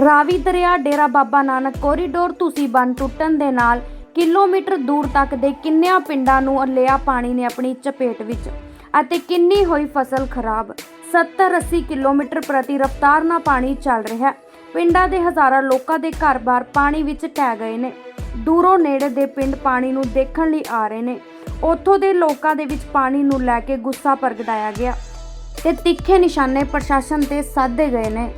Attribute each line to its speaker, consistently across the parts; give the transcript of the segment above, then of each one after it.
Speaker 1: ਰਾਵੀ ਦਰਿਆ ਡੇਰਾ ਬਾਬਾ ਨਾਨਕ ਕੋਰੀਡੋਰ ਤੁਸੀਂ ਬੰਨ ਟੁੱਟਣ ਦੇ ਨਾਲ ਕਿਲੋਮੀਟਰ ਦੂਰ ਤੱਕ ਦੇ ਕਿੰਨਿਆਂ ਪਿੰਡਾਂ ਨੂੰ ਲਿਆ ਪਾਣੀ ਨੇ ਆਪਣੀ ਚਪੇਟ ਵਿੱਚ ਅਤੇ ਕਿੰਨੀ ਹੋਈ ਫਸਲ ਖਰਾਬ। 70-80 ਕਿਲੋਮੀਟਰ ਪ੍ਰਤੀ ਰਫ਼ਤਾਰ ਨਾਲ ਪਾਣੀ ਚੱਲ ਰਿਹਾ ਪਿੰਡਾਂ ਦੇ ਹਜ਼ਾਰਾਂ ਲੋਕਾਂ ਦੇ ਘਰ-ਬਾਰ ਪਾਣੀ ਵਿੱਚ ਟਹਿ ਗਏ ਨੇ। ਦੂਰੋਂ ਨੇੜੇ ਦੇ ਪਿੰਡ ਪਾਣੀ ਨੂੰ ਦੇਖਣ ਲਈ ਆ ਰਹੇ ਨੇ। ਉੱਥੋਂ ਦੇ ਲੋਕਾਂ ਦੇ ਵਿੱਚ ਪਾਣੀ ਨੂੰ ਲੈ ਕੇ ਗੁੱਸਾ ਪ੍ਰਗਟਾਇਆ ਗਿਆ ਤੇ ਤਿੱਖੇ ਨਿਸ਼ਾਨੇ ਪ੍ਰਸ਼ਾਸਨ ਤੇ ਸਾਧੇ ਗਏ ਨੇ।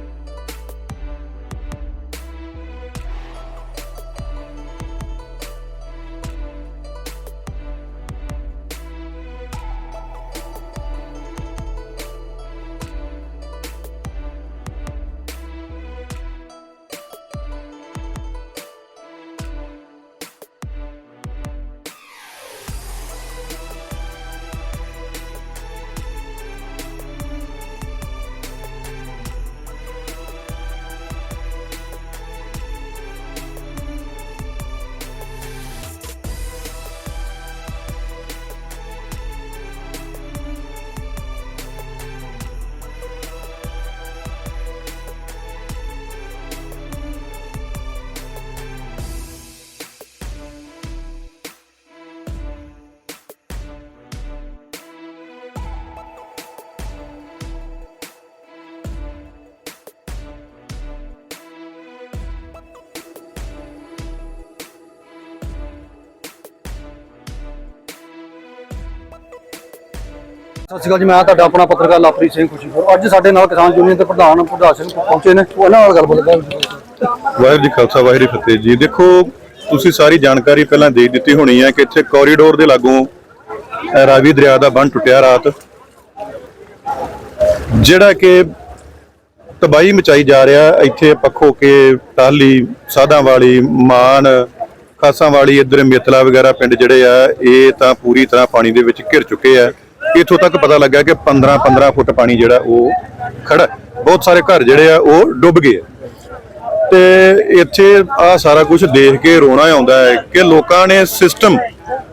Speaker 2: ਸਤਿ ਸ਼੍ਰੀ ਅਕਾਲ ਜੀ, ਮੈਂ ਤੁਹਾਡਾ ਆਪਣਾ ਪੱਤਰਕਾਰ ਲਵਪ੍ਰੀਤ ਸਿੰਘ ਖੁਸ਼ੀਪੁਰ ਅੱਜ ਸਾਡੇ ਨਾਲ ਕਿਸਾਨ ਯੂਨੀਅਨ ਦੇ ਪ੍ਰਧਾਨ ਪ੍ਰਧਾਨ ਸਿੰਘ ਪਹੁੰਚੇ ਨੇ। ਉਹਨਾਂ ਨਾਲ ਗੱਲ ਬੋਲਦਾ
Speaker 3: ਵਾਹਿਗੁਰੂ ਜੀ ਖਾਲਸਾ, ਵਾਹਿਗੁਰੂ ਫਤਿਹ ਜੀ। ਦੇਖੋ, ਤੁਸੀਂ ਸਾਰੀ ਜਾਣਕਾਰੀ ਪਹਿਲਾਂ ਦੇ ਦਿੱਤੀ ਹੋਣੀ ਹੈ ਕਿ ਇੱਥੇ ਕੋਰੀਡੋਰ ਦੇ ਲਾਗੋਂ ਰਾਵੀ ਦਰਿਆ ਦਾ ਬੰਨ ਟੁੱਟਿਆ ਰਾਤ। ਜਿਹੜਾ ਕਿ ਤਬਾਹੀ ਮਚਾਈ ਜਾ ਰਿਹਾ, ਇੱਥੇ ਪੱਖੋ ਕੇ ਟਾਹਲੀ ਸਾਧਾਂ ਵਾਲੀ ਮਾਨ ਖਾਸਾਂ ਵਾਲੀ ਇੱਧਰ ਮਿੱਤਲਾ ਵਗੈਰਾ ਪਿੰਡ ਜਿਹੜੇ ਆ, ਇਹ ਤਾਂ ਪੂਰੀ ਤਰ੍ਹਾਂ ਪਾਣੀ ਦੇ ਵਿੱਚ ਘਿਰ ਚੁੱਕੇ ਆ। ਇੱਥੋਂ ਤੱਕ ਪਤਾ ਲੱਗਾ ਕਿ 15 15 ਫੁੱਟ ਪਾਣੀ ਜਿਹੜਾ ਉਹ ਖੜਾ ਬਹੁਤ ਸਾਰੇ ਘਰ ਜਿਹੜੇ ਆ ਉਹ ਡੁੱਬ ਗਏ ਆ। ਤੇ ਇੱਥੇ ਆ ਸਾਰਾ ਕੁਝ ਦੇਖ ਕੇ ਰੋਣਾ ਆਉਂਦਾ ਹੈ ਕਿ ਲੋਕਾਂ ਨੇ ਸਿਸਟਮ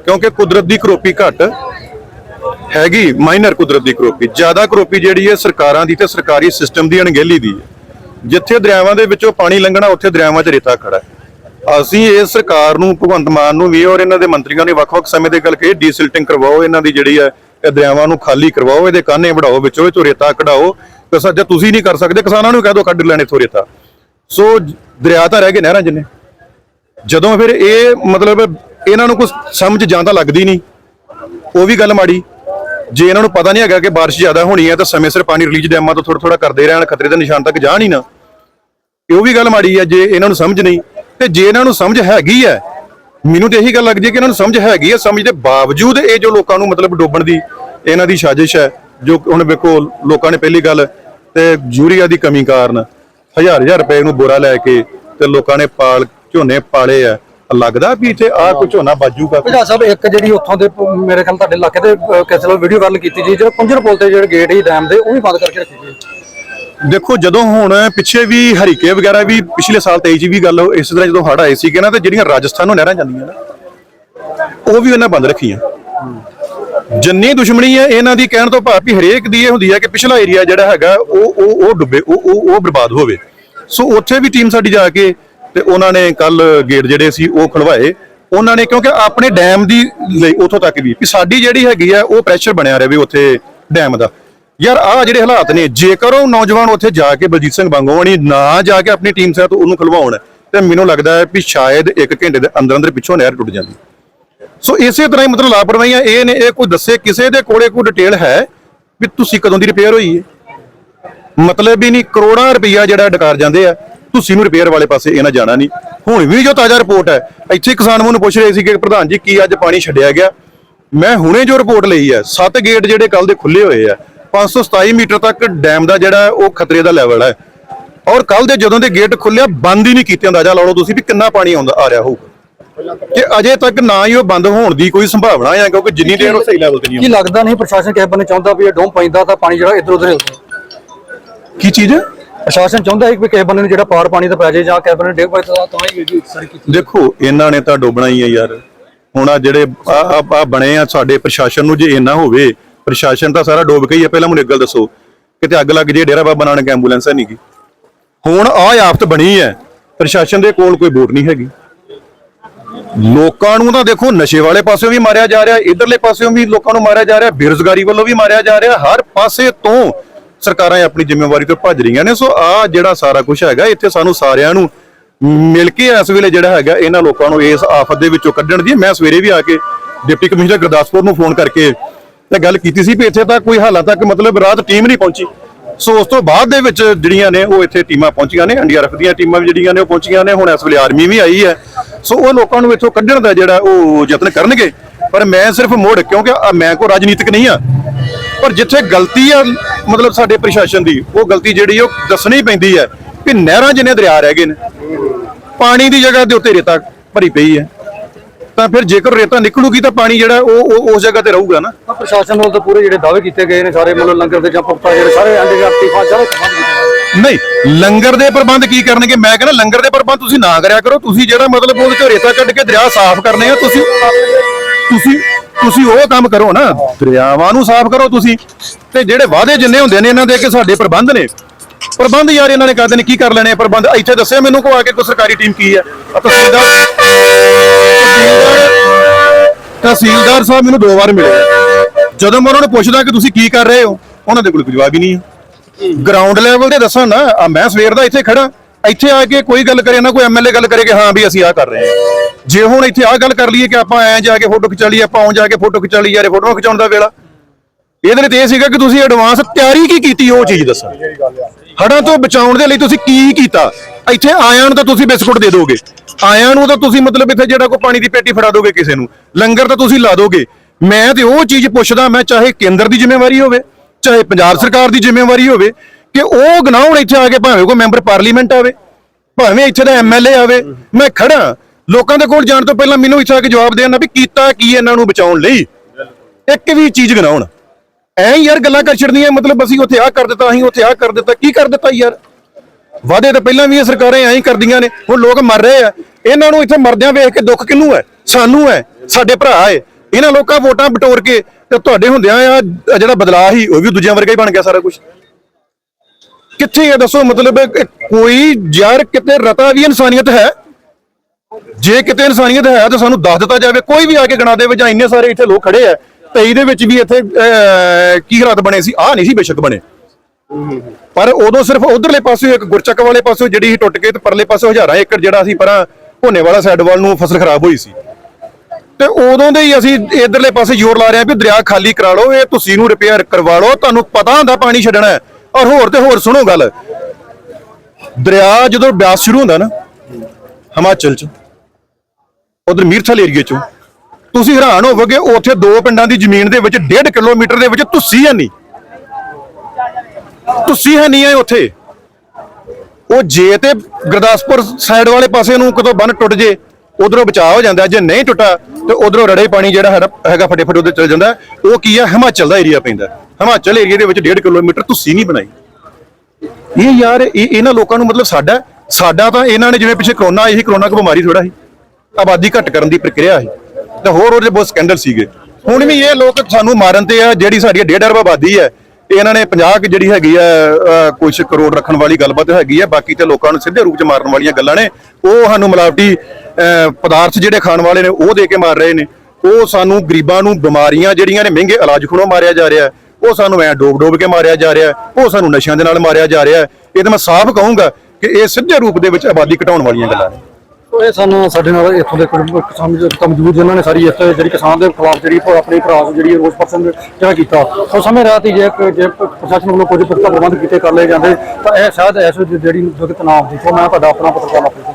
Speaker 3: ਕਿਉਂਕਿ ਕੁਦਰਤ ਦੀ ਕਰੋਪੀ ਘੱਟ ਹੈਗੀ ਮਾਈਨਰ ਕੁਦਰਤ ਦੀ ਕਰੋਪੀ। ਜ਼ਿਆਦਾ ਕਰੋਪੀ ਜਿਹੜੀ ਹੈ ਸਰਕਾਰਾਂ ਦੀ ਤੇ ਸਰਕਾਰੀ ਸਿਸਟਮ ਦੀ, ਅਣਗਹਿਲੀ ਦੀ ਹੈ। ਜਿੱਥੇ ਦਰਿਆਵਾਂ ਦੇ ਵਿੱਚੋਂ ਪਾਣੀ ਲੰਘਣਾ, ਉੱਥੇ ਦਰਿਆਵਾਂ 'ਚ ਰੇਤਾ ਖੜਾ ਹੈ। ਅਸੀਂ ਇਹ ਸਰਕਾਰ ਨੂੰ, ਭਗਵੰਤ ਮਾਨ ਨੂੰ ਵੀ ਔਰ ਇਹਨਾਂ ਦੇ ਮੰਤਰੀਆਂ ਨੇ ਵੱਖ-ਵੱਖ ਸਮੇਂ ਦੇ ਗੱਲ ਕਹੀ ਡੀਸਿਲਟਿੰਗ ਕਰਵਾਓ। ਇਹਨਾਂ ਦੀ ਜਿਹੜੀ ਹੈ ਇਹ ਦਰਿਆਵਾਂ ਨੂੰ ਖਾਲੀ ਕਰਵਾਓ, ਇਹਦੇ ਕਾਨੇ ਵਢਾਓ, ਵਿੱਚੋਂ ਇਹ ਚੋਂ ਰੇਤਾ ਕਢਾਓ, ਤੇ ਸੱਜਾ ਤੁਸੀਂ ਨਹੀਂ ਕਰ ਸਕਦੇ, ਕਿਸਾਨਾਂ ਨੂੰ ਕਹਿ ਦਿਓ ਕੱਢ ਲੈਣੇ ਥੋ ਰੇਤਾ ਸੋ ਦਰਿਆ ਤਾਂ ਰਹਿ ਗਏ ਨਹਿਰਾਂ ਜਿੰਨੇ। ਜਦੋਂ ਫਿਰ ਇਹ ਮਤਲਬ ਇਹਨਾਂ ਨੂੰ ਕੁਝ ਸਮਝ ਜਾਂਦਾ ਲੱਗਦੀ ਨਹੀਂ। ਉਹ ਵੀ ਗੱਲ ਮਾੜੀ। ਜੇ ਇਹਨਾਂ ਨੂੰ ਪਤਾ ਨਹੀਂ ਹੈਗਾ ਕਿ ਬਾਰਿਸ਼ ਜ਼ਿਆਦਾ ਹੋਣੀ ਹੈ, ਤਾਂ ਸਮੇਂ ਸਿਰ ਪਾਣੀ ਰਿਲੀਜ਼ ਡੈਮਾਂ ਤੋਂ ਥੋੜਾ ਥੋੜਾ ਕਰਦੇ ਰਹਿਣ, ਖਤਰੇ ਦੇ ਨਿਸ਼ਾਨ ਤੱਕ ਜਾਣ ਹੀ ਨਾ। ਇਹ ਉਹ ਵੀ ਗੱਲ ਮਾੜੀ ਹੈ, ਜੇ ਇਹਨਾਂ ਨੂੰ ਸਮਝ ਨਹੀਂ। ਤੇ ਜੇ ਇਹਨਾਂ ਨੂੰ ਸਮਝ ਹੈਗੀ ਹੈ ਮੈਨੂੰ ਤੇ ਇਹੀ ਗੱਲ ਲੱਗਦੀ ਹੈ ਕਿ ਇਹਨਾਂ ਨੂੰ ਸਮਝ ਹੈਗੀ ਹੈ, ਸਮਝ ਦੇ ਬਾਵਜੂਦ ਇਹ ਜੋ ਲੋਕਾਂ ਨੂੰ ਮਤਲਬ ਡੋਬਣ ਦੀ, ਇਹਨਾਂ ਦੀ ਸਾਜ਼ਿਸ਼ ਹੈ, ਜੋ ਹੁਣ ਵੇਖੋ ਲੋਕਾਂ ਨੇ ਪਹਿਲੀ ਗੱਲ ਤੇ ਯੂਰੀਆ ਦੀ ਕਮੀ ਕਾਰਨ ਹਜ਼ਾਰ ਹਜ਼ਾਰ ਰੁਪਏ ਨੂੰ ਬੋਰਾ ਲੈ ਕੇ ਤੇ ਲੋਕਾਂ ਨੇ ਪਾਲ, ਝੋਨੇ ਪਾਲੇ ਆ। ਲੱਗਦਾ ਵੀ ਇੱਥੇ ਆਹ ਕੋਈ ਝੋਨਾ ਬਾਜੂਗਾ
Speaker 2: ਪ੍ਰਧਾਨ ਸਾਹਿਬ, ਇੱਕ ਜਿਹੜੀ ਉੱਥੋਂ ਦੇ ਮੇਰੇ ਖਿਆਲ ਤੁਹਾਡੇ ਇਲਾਕੇ ਦੇ ਕਿਸੇ ਨਾਲ ਵੀਡੀਓ ਗੱਲ ਕੀਤੀ ਜੀ, ਜਿਹੜਾ ਪੁੰਜਰ ਪੁਲ ਤੇ ਜਿਹੜੇ ਗੇਟ ਹੀ ਡੈਮ ਦੇ, ਉਹ ਵੀ ਬੰਦ ਕਰਕੇ ਰੱਖੇ ਗਏ।
Speaker 3: ਦੇਖੋ, ਜਦੋਂ ਹੁਣ ਪਿੱਛੇ ਵੀ ਹਰੀਕੇ ਵਗੈਰਾ ਵੀ ਪਿਛਲੇ ਸਾਲ 23 ਚ ਵੀ ਗੱਲ ਇਸ ਤਰ੍ਹਾਂ ਜਦੋਂ ਹੜ੍ਹ ਆਏ ਸੀਗੇ ਨਾ, ਤੇ ਜਿਹੜੀਆਂ ਰਾਜਸਥਾਨੋਂ ਨਹਿਰਾਂ ਜਾਂਦੀਆਂ ਨੇ, ਉਹ ਵੀ ਉਹਨਾਂ ਬੰਦ ਰੱਖੀਆਂ। ਜਿੰਨੀ ਦੁਸ਼ਮਣੀ ਹੈ, ਇਹਨਾਂ ਦੀ ਕਹਿਣ ਤੋਂ ਭਾਵ ਵੀ ਹਰੇਕ ਦੀ ਇਹ ਹੁੰਦੀ ਹੈ ਕਿ ਪਿਛਲਾ ਏਰੀਆ ਜਿਹੜਾ ਹੈਗਾ, ਉਹ ਉਹ ਉਹ ਡੁੱਬੇ, ਉਹ ਉਹ ਉਹ ਬਰਬਾਦ ਹੋਵੇ। ਸੋ ਉੱਥੇ ਵੀ ਟੀਮ ਸਾਡੀ ਜਾ ਕੇ, ਤੇ ਉਹਨਾਂ ਨੇ ਕੱਲ ਗੇਟ ਜਿਹੜੇ ਸੀ, ਉਹ ਖੁਲਵਾਏ ਉਹਨਾਂ ਨੇ ਕਿਉਂਕਿ ਆਪਣੇ ਡੈਮ ਦੀ ਲਈ ਉੱਥੋਂ ਤੱਕ ਵੀ ਸਾਡੀ ਜਿਹੜੀ ਹੈਗੀ ਆ ਉਹ ਪ੍ਰੈਸ਼ਰ ਬਣਿਆ ਰਹੇ ਉੱਥੇ ਡੈਮ ਦਾ। ਯਾਰ ਆਹ ਜਿਹੜੇ ਹਾਲਾਤ ਨੇ, ਜੇਕਰ ਉਹ ਨੌਜਵਾਨ ਉੱਥੇ ਜਾ ਕੇ ਬਲਜੀਤ ਸਿੰਘ ਬੰਗੋਵਾਣੀ ਨਾ ਜਾ ਕੇ ਆਪਣੀ ਟੀਮ ਸਹਿਤ ਉਹਨੂੰ ਖੁਲਵਾਉਣ, ਤੇ ਮੈਨੂੰ ਲੱਗਦਾ ਹੈ ਵੀ ਸ਼ਾਇਦ 1 ਘੰਟੇ ਦੇ ਅੰਦਰ ਅੰਦਰ ਪਿੱਛੋਂ ਨਹਿਰ ਟੁੱਟ ਜਾਂਦੀ। ਸੋ ਇਸੇ ਤਰ੍ਹਾਂ ਹੀ ਮਤਲਬ ਲਾਪਰਵਾਹੀਆਂ ਇਹ ਨੇ, ਇਹ ਕੋਈ ਦੱਸੇ ਕਿਸੇ ਦੇ ਕੋਲੇ ਕੋਈ ਡਿਟੇਲ ਹੈ ਵੀ ਤੁਸੀਂ ਕਦੋਂ ਦੀ ਰਿਪੇਅਰ ਹੋਈ ਹੈ? ਮਤਲਬ ਹੀ ਨਹੀਂ, ਕਰੋੜਾਂ ਰੁਪਈਆ ਜਿਹੜਾ ਡਕਾਰ ਜਾਂਦੇ ਆ, ਤੁਸੀਂ ਨੂੰ ਰਿਪੇਅਰ ਵਾਲੇ ਪਾਸੇ ਇਹਨਾਂ ਜਾਣਾ ਨਹੀਂ। ਹੁਣ ਵੀ ਜੋ ਤਾਜ਼ਾ ਰਿਪੋਰਟ ਹੈ, ਇੱਥੇ ਕਿਸਾਨ ਮੈਨੂੰ ਪੁੱਛ ਰਹੇ ਸੀ ਕਿ ਪ੍ਰਧਾਨ ਜੀ, ਕੀ ਅੱਜ ਪਾਣੀ ਛੱਡਿਆ ਗਿਆ? ਮੈਂ ਹੁਣੇ ਜੋ ਰਿਪੋਰਟ ਲਈ ਹੈ, ਸੱਤ ਗੇਟ ਜਿਹੜੇ ਕੱਲ ਦੇ ਖੁੱਲੇ ਹੋਏ ਆ 527 ਮੀਟਰ ਤੱਕ ਡੈਮ ਦਾ ਜਿਹੜਾ ਉਹ ਖਤਰੇ ਦਾ ਲੈਵਲ ਹੈ। ਔਰ ਕੱਲ ਦੇ ਜਦੋਂ ਦੇ ਗੇਟ ਖੁੱਲਿਆ ਬੰਦ ਹੀ ਨਹੀਂ ਕੀਤੇ ਅੰਦਾਜ਼ਾ ਲਾ ਲਓ ਤੁਸੀਂ ਵੀ ਕਿੰਨਾ ਪਾਣੀ ਆਉਂਦਾ ਆ ਰਿਹਾ ਹੋਊਗਾ। ਕਿ ਅਜੇ ਤੱਕ ਨਾ ਹੀ ਉਹ ਬੰਦ ਹੋਣ ਦੀ ਕੋਈ ਸੰਭਾਵਨਾ ਹੈ ਕਿਉਂਕਿ ਜਿੰਨੀ ਦੇਰ ਉਹ ਸਹੀ ਲੈਵਲ ਤੇ ਨਹੀਂ
Speaker 2: ਕੀ ਲੱਗਦਾ ਨਹੀਂ ਪ੍ਰਸ਼ਾਸਨ ਕਿਸੇ ਬੰਨੇ ਚਾਹੁੰਦਾ ਵੀ ਇਹ ਡੋਮ ਪੈਂਦਾ ਤਾਂ ਪਾਣੀ ਜਿਹੜਾ ਇੱਧਰ ਉੱਧਰ
Speaker 3: ਕੀ ਚੀਜ਼? ਹੈ
Speaker 2: ਪ੍ਰਸ਼ਾਸਨ ਚਾਹੁੰਦਾ ਹੈ ਕਿ ਕਿਸੇ ਬੰਨੇ ਨੂੰ ਜਿਹੜਾ ਪਾਰ ਪਾਣੀ ਦਾ ਪੈ ਜਾਏ ਜਾਂ ਕਿਸੇ ਬੰਨੇ ਡਿੱਗ ਪਏ ਤਾਂ ਤਾਂ ਹੀ ਸਾਰੀ ਕੀਤੀ
Speaker 3: ਦੇਖੋ ਇਹਨਾਂ ਨੇ ਤਾਂ ਡੋਬਣਾ ਹੀ ਹੈ ਯਾਰ। ਹੁਣ ਆ ਜਿਹੜੇ ਆ ਬਣੇ ਆ ਸਾਡੇ ਪ੍ਰਸ਼ਾਸਨ ਨੂੰ ਜੇ ਇੰਨਾ ਹੋਵੇ ਪ੍ਰਸ਼ਾਸਨ ਤਾਂ ਸਾਰਾ ਡੋਬ ਕੇ ਹੈ ਪਹਿਲਾਂ ਮੈਨੂੰ ਇੱਕ ਗੱਲ ਦੱਸੋ, ਕਿਤੇ ਅੱਗ ਲੱਗ ਜੇ, ਡੇਰਾ ਬਾਬਾ ਨਾਨਕ ਐਂਬੂਲੈਂਸ ਹੈ ਨਹੀਂਗੀ ਹੁਣ ਆਹ ਆਫਤ ਬਣੀ ਹੈ, ਪ੍ਰਸ਼ਾਸਨ ਦੇ ਕੋਲ ਕੋਈ ਵੋਟ ਨਹੀਂ ਹੈਗੀ। ਲੋਕਾਂ ਨੂੰ ਤਾਂ ਦੇਖੋ, ਨਸ਼ੇ ਵਾਲੇ ਪਾਸਿਓਂ ਵੀ ਮਾਰਿਆ ਜਾ ਰਿਹਾ, ਇਧਰਲੇ ਪਾਸਿਓਂ ਵੀ ਲੋਕਾਂ ਨੂੰ ਮਾਰਿਆ ਜਾ ਰਿਹਾ, ਬੇਰੁਜ਼ਗਾਰੀ ਵੱਲੋਂ ਵੀ ਮਾਰਿਆ ਜਾ ਰਿਹਾ, ਹਰ ਪਾਸੇ ਤੋਂ ਸਰਕਾਰਾਂ ਆਪਣੀ ਜ਼ਿੰਮੇਵਾਰੀ ਤੋਂ ਭੱਜ ਰਹੀਆਂ ਨੇ। ਸੋ ਆ ਜਿਹੜਾ ਸਾਰਾ ਕੁਝ ਹੈਗਾ, ਇੱਥੇ ਸਾਨੂੰ ਸਾਰਿਆਂ ਨੂੰ ਮਿਲ ਕੇ ਇਸ ਵੇਲੇ ਜਿਹੜਾ ਹੈਗਾ, ਇਹਨਾਂ ਲੋਕਾਂ ਨੂੰ ਇਸ ਆਫਤ ਦੇ ਵਿੱਚੋਂ ਕੱਢਣ ਦੀ ਮੈਂ ਸਵੇਰੇ ਵੀ ਆ ਕੇ ਡਿਪਟੀ ਕਮਿਸ਼ਨਰ ਗੁਰਦਾਸਪੁਰ ਨੂੰ ਫੋਨ ਕਰਕੇ ਤੇ ਗੱਲ ਕੀਤੀ ਸੀ ਵੀ ਇੱਥੇ ਤਾਂ ਕੋਈ ਹਾਲਾਂ ਤੱਕ ਮਤਲਬ ਰਾਤ ਟੀਮ ਨਹੀਂ ਪਹੁੰਚੀ। ਸੋ ਉਸ ਤੋਂ ਬਾਅਦ ਦੇ ਵਿੱਚ ਜਿਹੜੀਆਂ ਨੇ ਉਹ ਇੱਥੇ ਟੀਮਾਂ ਪਹੁੰਚੀਆਂ ਨੇ ਐਨਡੀਆਰਐਫ ਦੀਆਂ ਟੀਮਾਂ ਵੀ ਜਿਹੜੀਆਂ ਨੇ ਉਹ ਪਹੁੰਚੀਆਂ ਨੇ, ਹੁਣ ਇਸ ਵੇਲੇ ਆਰਮੀ ਵੀ ਆਈ ਹੈ। ਸੋ ਉਹ ਲੋਕਾਂ ਨੂੰ ਇੱਥੋਂ ਕੱਢਣ ਦਾ ਜਿਹੜਾ ਉਹ ਯਤਨ ਕਰਨਗੇ। ਪਰ ਮੈਂ ਸਿਰਫ ਮੋੜ, ਕਿਉਂਕਿ ਮੈਂ ਕੋ ਰਾਜਨੀਤਿਕ ਨਹੀਂ ਆ। ਪਰ ਜਿੱਥੇ ਗਲਤੀ ਆ ਮਤਲਬ ਸਾਡੇ ਪ੍ਰਸ਼ਾਸਨ ਦੀ, ਉਹ ਗਲਤੀ ਜਿਹੜੀ ਉਹ ਦੱਸਣੀ ਪੈਂਦੀ ਹੈ ਕਿ ਨਹਿਰਾਂ ਜਿੰਨੇ ਦਰਿਆ ਰਹਿ ਗਏ ਨੇ, ਪਾਣੀ ਦੀ ਜਗ੍ਹਾ ਦੇ ਉੱਤੇ ਰੇਤਾ ਭਰੀ ਪਈ ਹੈ। ਤਾਂ ਫਿਰ ਜੇਕਰ ਰੇਤਾ ਨਿਕਲੂਗੀ ਤਾਂ ਪਾਣੀ ਜਿਹੜਾ ਉਹ ਉਸ ਜਗ੍ਹਾ ਤੇ ਰਹੂਗਾ ਨਾ।
Speaker 2: ਪ੍ਰਸ਼ਾਸਨ ਵੱਲੋਂ ਤਾਂ ਪੂਰੇ ਜਿਹੜੇ ਦਾਅਵੇ ਕੀਤੇ ਗਏ ਨੇ ਸਾਰੇ ਮਤਲਬ ਲੰਗਰ ਦੇ ਜਾਂ ਪੁਖਤਾ ਜਿਹੜੇ ਸਾਰੇ ਐਨਡੀਆਰਐਫ ਟੀਮਾਂ ਸਾਰੇ ਪ੍ਰਬੰਧ ਕੀਤੇ
Speaker 3: ਨਹੀਂ ਲੰਗਰ ਦੇ ਪ੍ਰਬੰਧ ਕੀ ਕਰਨਗੇ? ਮੈਂ ਕਹਿੰਦਾ ਲੰਗਰ ਦੇ ਪ੍ਰਬੰਧ ਤੁਸੀਂ ਨਾ ਕਰਿਆ ਕਰੋ। ਤੁਸੀਂ ਜਿਹੜਾ ਮਤਲਬ ਉਹਦੇ ਚੋਂ ਰੇਤਾ ਕੱਢ ਕੇ ਦਰਿਆ ਸਾਫ਼ ਕਰਨੇ ਆ ਤੁਸੀਂ ਤੁਸੀਂ ਤੁਸੀਂ ਉਹ ਕੰਮ ਕਰੋ ਨਾ। ਦਰਿਆਵਾਂ ਨੂੰ ਸਾਫ਼ ਕਰੋ ਤੁਸੀਂ। ਤੇ ਜਿਹੜੇ ਵਾਅਦੇ ਜਿੰਨੇ ਹੁੰਦੇ ਨੇ ਇਹਨਾਂ ਦੇ ਕਿ ਸਾਡੇ ਪ੍ਰਬੰਧ ਨੇ। ਪ੍ਰਬੰਧ ਯਾਰ ਇਹਨਾਂ ਨੇ ਕਰਦੇ ਨੇ? ਕੀ ਕਰ ਲੈਣੇ ਪ੍ਰਬੰਧ? ਇੱਥੇ ਦੱਸਿਆ ਮੈਨੂੰ ਕੋ ਆ ਕੇ ਕੋਈ ਸਰਕਾਰੀ ਟੀਮ ਕੀ ਹੈ? ਤਹਿਸੀਲਦਾਰ ਤਹਿਸੀਲਦਾਰ ਤਹਿਸੀਲਦਾਰ ਸਾਹਿਬ ਮੈਨੂੰ ਦੋ ਵਾਰ ਮਿਲੇ। ਜਦੋਂ ਮੈਂ ਉਹਨਾਂ ਨੂੰ ਪੁੱਛਦਾ ਕਿ ਤੁਸੀਂ ਕੀ ਕਰ ਰਹੇ ਹੋ, ਉਹਨਾਂ ਦੇ ਕੋਲ ਕੋਈ ਜਵਾਬ ਹੀ ਨਹੀਂ ਹੈ। ਗਰਾਊਂਡ ਲੈਵਲ ਤੇ ਦੱਸਣ ਨਾ, ਆ ਮੈਂ ਸਵੇਰ ਦਾ ਇੱਥੇ ਖੜਾ ਇੱਥੇ ਆ ਕੇ ਕੋਈ ਗੱਲ ਕਰੇ ਨਾ, ਕੋਈ ਐਮਐਲਏ ਗੱਲ ਕਰੇ ਕਿ ਹਾਂ ਵੀ ਅਸੀਂ ਆ ਕਰ ਰਹੇ ਹਾਂ। ਜੇ ਹੁਣ ਇੱਥੇ ਆ ਗੱਲ ਕਰ ਲਈਏ ਕਿ ਆਪਾਂ ਐ ਜਾ ਕੇ ਫੋਟੋ ਖਿਚਾ ਲਈਏ, ਆਪਾਂ ਆਉਂ ਜਾ ਕੇ ਫੋਟੋ ਖਿਚਾ ਲਈ ਯਾਰ ਫੋਟੋ ਖਿਚਾਉਣ ਦਾ ਵੇਲਾ। ਇਹਦੇ ਲਈ ਤੇ ਇਹ ਸੀਗਾ ਕਿ ਤੁਸੀਂ ਐਡਵਾਂਸ ਤਿਆਰੀ ਕੀ ਕੀਤੀ, ਉਹ ਚੀਜ਼ ਦੱਸੋ। ਹੜਾਂ ਤੋਂ ਬਚਾਉਣ ਦੇ ਲਈ ਤੁਸੀਂ ਕੀ ਕੀਤਾ? ਇੱਥੇ ਆਇਆਂ ਨੂੰ ਤਾਂ ਤੁਸੀਂ ਬਿਸਕੁਟ ਦੇ ਦੋਗੇ। ਆਇਆਂ ਨੂੰ ਤਾਂ ਤੁਸੀਂ ਮਤਲਬ ਇੱਥੇ ਜਿਹੜਾ ਕੋਈ ਪਾਣੀ ਦੀ ਪੇਟੀ ਫੜਾ ਦੋਗੇ ਕਿਸੇ ਨੂੰ। ਲੰਗਰ ਤਾਂ ਤੁਸੀਂ ਲਾ ਦੋਗੇ। ਮੈਂ ਤੇ ਉਹ ਚੀਜ਼ ਪੁੱਛਦਾ, ਮੈਂ ਚਾਹੇ ਕੇਂਦਰ ਦੀ ਜ਼ਿੰਮੇਵਾਰੀ ਹੋਵੇ, ਚਾਹੇ ਪੰਜਾਬ ਸਰਕਾਰ ਦੀ ਜ਼ਿੰਮੇਵਾਰੀ ਹੋਵੇ, ਕਿ ਉਹ ਗਨਾਉਣ ਇੱਥੇ ਆ ਕੇ ਭਾਵੇਂ ਕੋਈ ਮੈਂਬਰ ਪਾਰਲੀਮੈਂਟ ਆਵੇ, ਭਾਵੇਂ ਇੱਥੇ ਦਾ ਐਮਐਲਏ ਆਵੇ, ਮੈਂ ਖੜਾ ਲੋਕਾਂ ਦੇ ਕੋਲ ਜਾਣ ਤੋਂ ਪਹਿਲਾਂ ਮੈਨੂੰ ਇੱਥੇ ਆ ਕੇ ਜਵਾਬ ਦੇਣਾ ਵੀ ਕੀਤਾ ਕੀ ਇਹਨਾਂ ਨੂੰ ਬਚਾਉਣ ਲਈ। ਇੱਕ ਵੀ ਚੀਜ਼ ਗਨਾਉਣ। ਐਂ ਯਾਰ ਗੱਲਾਂ ਕਰ ਛੱਡਦੀਆਂ ਮਤਲਬ ਅਸੀਂ ਉੱਥੇ ਆ ਕਰ ਦਿੱਤਾ, ਅਸੀਂ ਉੱਥੇ ਆ ਕਰ ਦਿੱਤਾ, ਕੀ ਕਰ ਦਿੱਤਾ ਯਾਰ? ਵਾਅਦੇ ਤਾਂ ਪਹਿਲਾਂ ਵੀ ਇਹ ਸਰਕਾਰਾਂ ਐਂ ਕਰਦੀਆਂ ਨੇ ਹੁਣ ਲੋਕ ਮਰ ਰਹੇ ਆ। ਇਹਨਾਂ ਨੂੰ ਇੱਥੇ ਮਰਦਿਆਂ ਵੇਖ ਕੇ ਦੁੱਖ ਕਿਹਨੂੰ ਹੈ? ਸਾਨੂੰ ਹੈ ਸਾਡੇ ਭਰਾ ਹੈ। ਇਹਨਾਂ ਲੋਕਾਂ ਵੋਟਾਂ ਬਟੋਰ ਕੇ ਤੇ ਤੁਹਾਡੇ ਹੁੰਦਿਆਂ ਆ ਜਿਹੜਾ ਬਦਲਾਅ ਸੀ ਉਹ ਵੀ ਦੂਜਿਆਂ ਵਰਗਾ ਹੀ ਬਣ ਗਿਆ ਸਾਰਾ ਕੁਝ ਕਿੱਥੇ ਹੈ ਦੱਸੋ ਮਤਲਬ ਕੋਈ ਯਾਰ ਕਿਤੇ ਰਤਾ ਵੀ ਇਨਸਾਨੀਅਤ ਹੈ? ਜੇ ਕਿਤੇ ਇਨਸਾਨੀਅਤ ਹੈ ਤਾਂ ਸਾਨੂੰ ਦੱਸ ਦਿੱਤਾ ਜਾਵੇ ਕੋਈ ਵੀ ਆ ਕੇ ਗਣਾ ਦੇਵੇ ਜਾਂ ਇੰਨੇ ਸਾਰੇ ਇੱਥੇ ਲੋਕ ਖੜੇ ਆ ਤੇ ਇਹਦੇ ਵਿੱਚ ਵੀ ਇੱਥੇ ਅਹ, ਕੀ ਹਾਲਾਤ ਬਣੇ ਸੀ? ਆ ਨਹੀਂ ਸੀ ਬੇਸ਼ੱਕ ਬਣੇ। ਪਰ ਉਦੋਂ ਸਿਰਫ ਉਧਰਲੇ ਪਾਸੇ ਇੱਕ ਗੁਰਚੱਕ ਵਾਲੇ ਪਾਸੇ ਜਿਹੜੀ ਟੁੱਟ ਕੇ ਤੇ ਪਰਲੇ ਪਾਸੇ ਹਜ਼ਾਰਾਂ ਏਕੜ ਜਿਹੜਾ ਸੀ ਪਰਾਂ ਭੋਨੇ ਵਾਲਾ ਸਾਈਡ ਵੱਲ ਨੂੰ ਫਸਲ ਖਰਾਬ ਹੋਈ ਸੀ। ਤੇ ਉਦੋਂ ਦੇ ਹੀ ਅਸੀਂ ਇਧਰਲੇ ਪਾਸੇ ਜ਼ੋਰ ਲਾ ਰਹੇ ਹਾਂ ਵੀ ਦਰਿਆ ਖਾਲੀ ਕਰਾ ਲਓ, ਇਹ ਤੁਸੀਂ ਨੂੰ ਰਿਪੇਅਰ ਕਰਵਾ ਲਓ, ਤੁਹਾਨੂੰ ਪਤਾ ਹੁੰਦਾ ਪਾਣੀ ਛੱਡਣਾ ਔਰ ਹੋਰ ਤੇ ਹੋਰ ਸੁਣੋ ਗੱਲ। ਦਰਿਆ ਜਦੋਂ ਬਿਆਸ ਸ਼ੁਰੂ ਹੁੰਦਾ ਨਾ, ਹਿਮਾਚਲ ਚ, ਉਧਰ ਮੀਰਥਲ ਏਰੀਏ ਚ, ਤੁਸੀਂ ਹੈਰਾਨ ਹੋਵੋਗੇ, ਉੱਥੇ ਦੋ ਪਿੰਡਾਂ ਦੀ ਜ਼ਮੀਨ ਦੇ ਵਿੱਚ 1.5 ਕਿਲੋਮੀਟਰ ਦੇ ਵਿੱਚ ਤੁਸੀਂ ਹੈ ਨਹੀਂ। ਤੁਸੀਂ ਹੈ ਨਹੀਂ ਹੈ ਉੱਥੇ। ਉਹ ਜੇ ਤੇ ਗੁਰਦਾਸਪੁਰ ਸਾਈਡ ਵਾਲੇ ਪਾਸੇ ਨੂੰ ਕਦੋਂ ਬੰਨ ਟੁੱਟ ਜੇ, ਉਧਰੋਂ ਬਚਾਅ ਹੋ ਜਾਂਦਾ, ਜੇ ਨਹੀਂ ਟੁੱਟਾ, ਤੇ ਉਧਰੋਂ ਰੜੇ ਪਾਣੀ ਜਿਹੜਾ ਹੈਗਾ- ਫਟੇ ਫਟੇ ਉਹਦੇ ਚਲ ਜਾਂਦਾ। ਉਹ ਕੀ ਆ? ਹਿਮਾਚਲ ਦਾ ਏਰੀਆ ਪੈਂਦਾ। ਹਿਮਾਚਲ ਏਰੀਆ ਦੇ ਵਿੱਚ 1.5 ਕਿਲੋਮੀਟਰ ਤੁਸੀਂ ਨਹੀਂ ਬਣਾਈ। ਇਹ ਯਾਰ, ਇਹ ਇਹਨਾਂ ਲੋਕਾਂ ਨੂੰ ਮਤਲਬ ਸਾਡਾ ਸਾਡਾ ਤਾਂ ਇਹਨਾਂ ਨੇ ਜਿਵੇਂ ਪਿੱਛੇ ਕਰੋਨਾ ਆਈ ਸੀ, ਕਰੋਨਾ ਕੋ ਬਿਮਾਰੀ ਥੋੜਾ ਸੀ। ਆਬਾਦੀ ਘੱਟ ਕਰਨ ਦੀ ਪ੍ਰਕਿਰਿਆ ਸੀ। ਤੇ ਹੋਰ ਉਹਦੇ ਬਹੁਤ ਸਕੈਂਡਲ ਸੀਗੇ। ਹੁਣ ਵੀ ਇਹ ਲੋਕ ਸਾਨੂੰ ਮਾਰਨ ਤੇ ਆ, ਜਿਹੜੀ ਸਾਡੀ 1.5 ਅਰਬ ਆਬਾਦੀ ਹੈ ਇਹਨਾਂ ਨੇ 50 ਕੁ ਜਿਹੜੀ ਹੈਗੀ ਆ ਅਹ, ਕੁਛ ਕਰੋੜ ਰੱਖਣ ਵਾਲੀ ਗੱਲਬਾਤ ਹੈਗੀ ਆ ਬਾਕੀ ਤੇ ਲੋਕਾਂ ਨੂੰ ਸਿੱਧੇ ਰੂਪ 'ਚ ਮਾਰਨ ਵਾਲੀਆਂ ਗੱਲਾਂ ਨੇ। ਉਹ ਸਾਨੂੰ ਮਿਲਾਵਟੀ ਪਦਾਰਥ ਜਿਹੜੇ ਖਾਣ ਵਾਲੇ ਨੇ ਉਹ ਦੇ ਕੇ ਮਾਰ ਰਹੇ ਨੇ। ਉਹ ਸਾਨੂੰ ਗਰੀਬਾਂ ਨੂੰ ਬਿਮਾਰੀਆਂ ਜਿਹੜੀਆਂ ਨੇ ਮਹਿੰਗੇ ਇਲਾਜ ਖੁਣੋਂ ਮਾਰਿਆ ਜਾ ਰਿਹਾ। ਉਹ ਸਾਨੂੰ ਐ ਡੋਬ ਡੋਬ ਕੇ ਮਾਰਿਆ ਜਾ ਰਿਹਾ। ਉਹ ਸਾਨੂੰ ਨਸ਼ਿਆਂ ਦੇ ਨਾਲ ਮਾਰਿਆ ਜਾ ਰਿਹਾ। ਇਹ ਤਾਂ ਮੈਂ ਸਾਫ਼ ਕਹੂੰਗਾ ਕਿ ਇਹ ਸਿੱਧੇ ਰੂਪ ਦੇ ਵਿੱਚ ਆਬਾਦੀ ਘਟਾਉਣ ਵਾਲੀਆਂ ਗੱਲਾਂ ਨੇ।
Speaker 2: ਇਹ ਸਾਨੂੰ ਸਾਡੇ ਨਾਲ ਇੱਥੋਂ ਦੇ ਕੁਝ ਕਿਸਾਨ ਕਮਜ਼ੋਰ ਜਿਨ੍ਹਾਂ ਨੇ ਸਾਰੀ ਇੱਥੇ ਜਿਹੜੀ ਕਿਸਾਨ ਦੇ ਖਿਲਾਫ ਜਿਹੜੀ ਆਪਣੀ ਭਰਾ ਜਿਹੜੀ ਰੋਸ ਪਰਸਨ ਜਿਹੜਾ ਕੀਤਾ। ਸੋ ਸਮੇਂ ਰਾਤ ਹੀ ਜੇ ਜੇ ਪ੍ਰਸ਼ਾਸਨ ਵੱਲੋਂ ਕੁਝ ਪੁਖਤਾ ਪ੍ਰਬੰਧ ਕੀਤੇ ਕਰ ਲਏ ਜਾਂਦੇ, ਤਾਂ ਇਹ ਸ਼ਾਇਦ ਇਸ ਜਿਹੜੀ ਦੁੱਖ ਤਨਾਵ ਦੀ ਸੋ ਮੈਂ ਤੁਹਾਡਾ ਆਪਣਾ ਪੱਤਰਕਾਰ ਆਪਰੇਸ਼ਨ